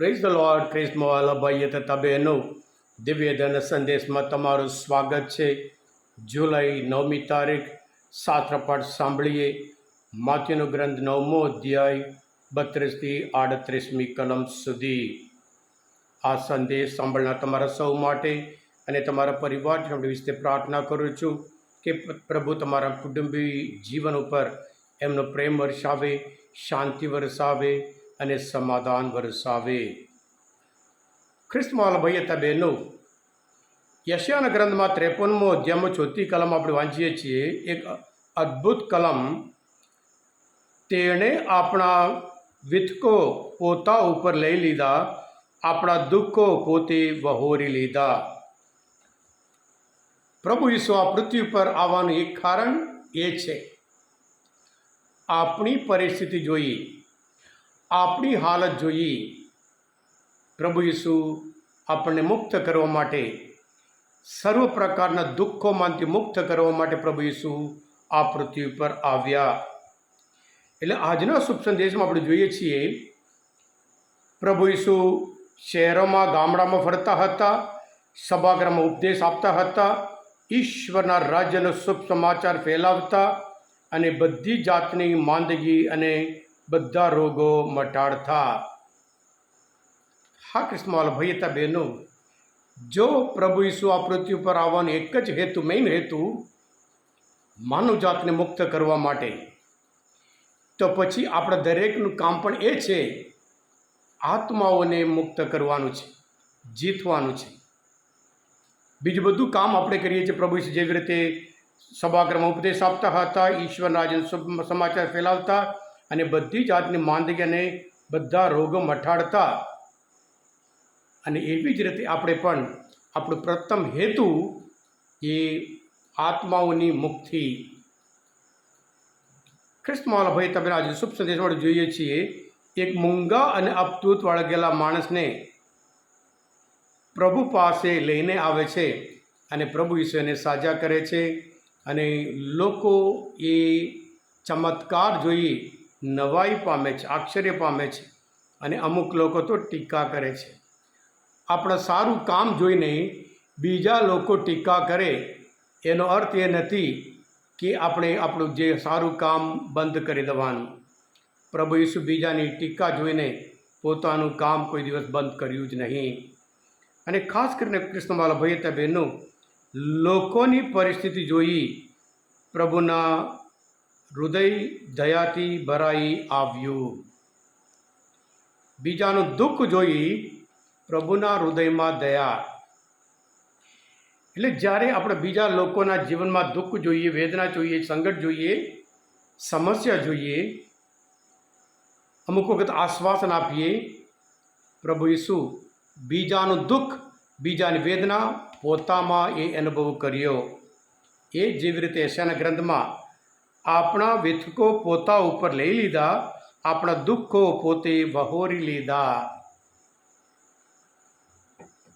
Praise the lord ક્રિસ્મવાલા ભાઈ તથા બહેનો દિવ્યધન સંદેશમાં તમારું સ્વાગત છે જુલાઈ નવમી તારીખ સાત્રપાઠ સાંભળીએ માથ્યુનો ગ્રંથ નવમો અધ્યાય બત્રીસથી આડત્રીસમી કલમ સુધી આ સંદેશ સાંભળનાર તમારા સૌ માટે અને તમારા પરિવારજનો વિશે પ્રાર્થના કરું છું કે પ્રભુ તમારા કુટુંબી જીવન ઉપર એમનો પ્રેમ વરસાવે, શાંતિ વરસાવે અને સમાધાન વરસાવે. ખ્રિસ્તમાલ ભાઈ હતા બહેનો યશિયાના ગ્રંથમાં ત્રેપનમો અધ્યાયમાં ચોથી કલમ આપણે વાંચીએ છીએ. એક અદ્ભુત કલમ. તેણે આપણા વિથકો પોતા ઉપર લઈ લીધા, આપણા દુઃખો પોતે વહોરી લીધા. પ્રભુ ઈસુ આ પૃથ્વી પર આવવાનું એક કારણ એ છે. આપણી પરિસ્થિતિ જોઈ આપણી હાલત જોઈ પ્રભુ ઈસુ આપણને મુક્ત કરવા માટે, સર્વ પ્રકારના દુઃખોમાંથી મુક્ત કરવા માટે પ્રભુ ઈસુ આ પૃથ્વી પર આવ્યા. એટલે આજના શુભ સંદેશમાં આપણે જોઈએ છીએ, પ્રભુ ઈસુ શહેરોમાં, ગામડામાં ફરતા હતા, સભાગૃહમાં ઉપદેશ આપતા હતા, ઈશ્વરના રાજ્યનો શુભ સમાચાર ફેલાવતા અને બધી જાતની માંદગી અને બધા રોગો મટાડતા હા કૃષ્ણવાલા ભાઈ હતા બહેનો જો પ્રભુ ઈસુ આ પૃથ્વી ઉપર આવવાનો એક જ હેતુ મેઇન હેતુ, માનવ જાતને મુક્ત કરવા માટે, તો પછી આપણા દરેકનું કામ પણ એ છે, આત્માઓને મુક્ત કરવાનું છે, જીતવાનું છે. બીજું બધું કામ આપણે કરીએ છીએ પ્રભુ જેવી રીતે સભાગ્રહમાં ઉપદેશ આપતા હતા ઈશ્વર રાજન સમાચાર ફેલાવતા અને બધી જાતની માંદગી અને બધા રોગો મટાડતા અને એવી જ રીતે આપણે પણ આપણું પ્રથમ હેતુ એ આત્માઓની મુક્તિ. ખ્રિસ્તમાલા ભાઈ તમે આજે શુભ સંદેશમાં જોઈએ છીએ. એક મૂંગા અને અપતૂત વળગેલા માણસને પ્રભુ પાસે લઈને આવે છે અને પ્રભુ ઈશ્વરને સાજા કરે છે. અને લોકો એ ચમત્કાર જોઈ નવાઈ પામે છે, આશ્ચર્ય પામે છે અને અમુક લોકો તો ટીકા કરે છે. આપણા સારું કામ જોઈને બીજા લોકો ટીકા કરે, એનો અર્થ એ નથી કે આપણે આપણું જે સારું કામ બંધ કરી દેવાનું. પ્રભુ ઈસુ બીજાની ટીકા જોઈને પોતાનું કામ કોઈ દિવસ બંધ કર્યું જ નહીં. અને ખાસ કરીને કૃષ્ણવાલા ભાઈ હતા લોકોની પરિસ્થિતિ જોઈ પ્રભુના હૃદય દયાથી ભરાઈ આવ્યું. બીજાનું દુઃખ જોઈ પ્રભુના હૃદયમાં દયા. એટલે જ્યારે આપણે બીજા લોકોના જીવનમાં દુઃખ જોઈએ, વેદના જોઈએ, સંકટ જોઈએ, સમસ્યા જોઈએ, અમુક વખત આશ્વાસન આપીએ, પ્રભુ ઈસુ, બીજાનું દુઃખ, બીજાની વેદના પોતામાં એ અનુભવ કર્યો. એ જેવી રીતે એશિયાના ગ્રંથમાં આપણા વિથકો પોતા ઉપર લઈ લીધા, આપણા દુઃખો પોતે વહોરી લીધા.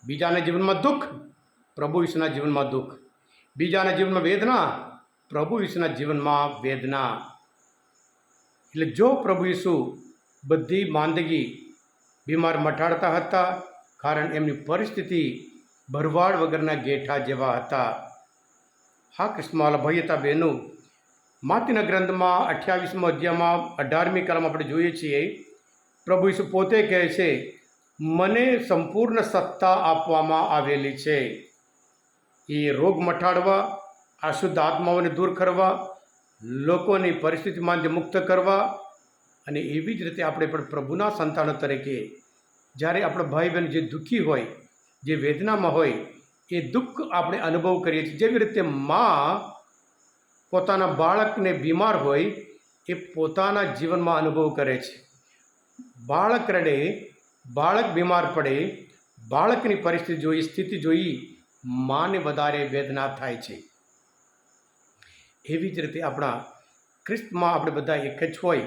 બીજાના જીવનમાં દુઃખ, પ્રભુ ઈસુના જીવનમાં દુઃખ. બીજાના જીવનમાં વેદના, પ્રભુ ઈશુના જીવનમાં વેદના. એટલે જો પ્રભુ ઈસુ બધી માંદગી બીમાર મટાડતા હતા, કારણ એમની પરિસ્થિતિ ભરવાડ વગરના ગેઠા જેવા હતા. હા કૃષ્ણવાલા ભાઈ હતા બહેનો માતિના ગ્રંથમાં અઠ્યાવીસમો અધ્યાયમાં અઢારમી કલમ આપણે જોઈએ છીએ. પ્રભુ ઈસુ પોતે કહે છે, મને સંપૂર્ણ સત્તા આપવામાં આવેલી છે. એ રોગ મટાડવા, અશુદ્ધ આત્માઓને દૂર કરવા, લોકોની પરિસ્થિતિમાંથી મુક્ત કરવા અને એવી જ રીતે આપણે પણ પ્રભુના સંતાનો તરીકે જ્યારે આપણો ભાઈ બહેન જે દુઃખી હોય, જે વેદનામાં હોય, એ દુઃખ આપણે અનુભવ કરીએ છીએ. જેવી રીતે મા પોતાના બાળકને બીમાર હોય એ પોતાના જીવનમાં અનુભવ કરે છે. બાળક રડે બાળક બીમાર પડે, બાળકની પરિસ્થિતિ જોઈ, સ્થિતિ જોઈ માને વધારે વેદના થાય છે. એવી જ રીતે આપણા ખ્રિસ્તમાં આપણે બધા એક જ હોય,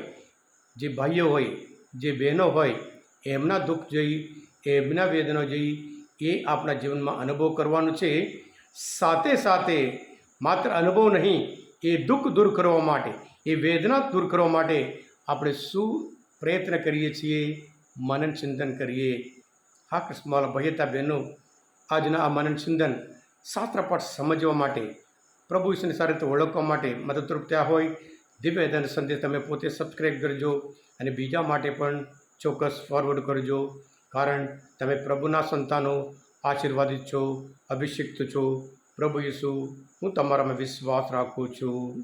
જે ભાઈઓ હોય, જે બહેનો હોય, એમના દુઃખ જોઈ, એમના વેદના જોઈ, એ આપણા જીવનમાં અનુભવ કરવાનું છે. સાથે સાથે માત્ર અનુભવ નહીં એ દુઃખ દૂર કરવા માટે, એ વેદના દૂર કરવા માટે આપણે શું પ્રયત્ન કરીએ છીએ? મનન ચિંતન કરીએ. હા કૃષ્ણવાલા ભયતા બહેનો, આજના આ મનન ચિંતન શાસ્ત્રપાઠ સમજવા માટે, પ્રભુ ઈશ્વરની સારી રીતે ઓળખવા માટે મદદરૂપ થયા હોય. દિવ્ય વેદાંત સંદેશ તમે પોતે સબસ્ક્રાઈબ કરજો અને બીજા માટે પણ ચોક્કસ ફોરવર્ડ કરજો. કારણ તમે પ્રભુના સંતાનો, આશીર્વાદિત છો, અભિષિક્ત છો. પ્રભુ ઈસુ હું તમારામાં વિશ્વાસ રાખું છું.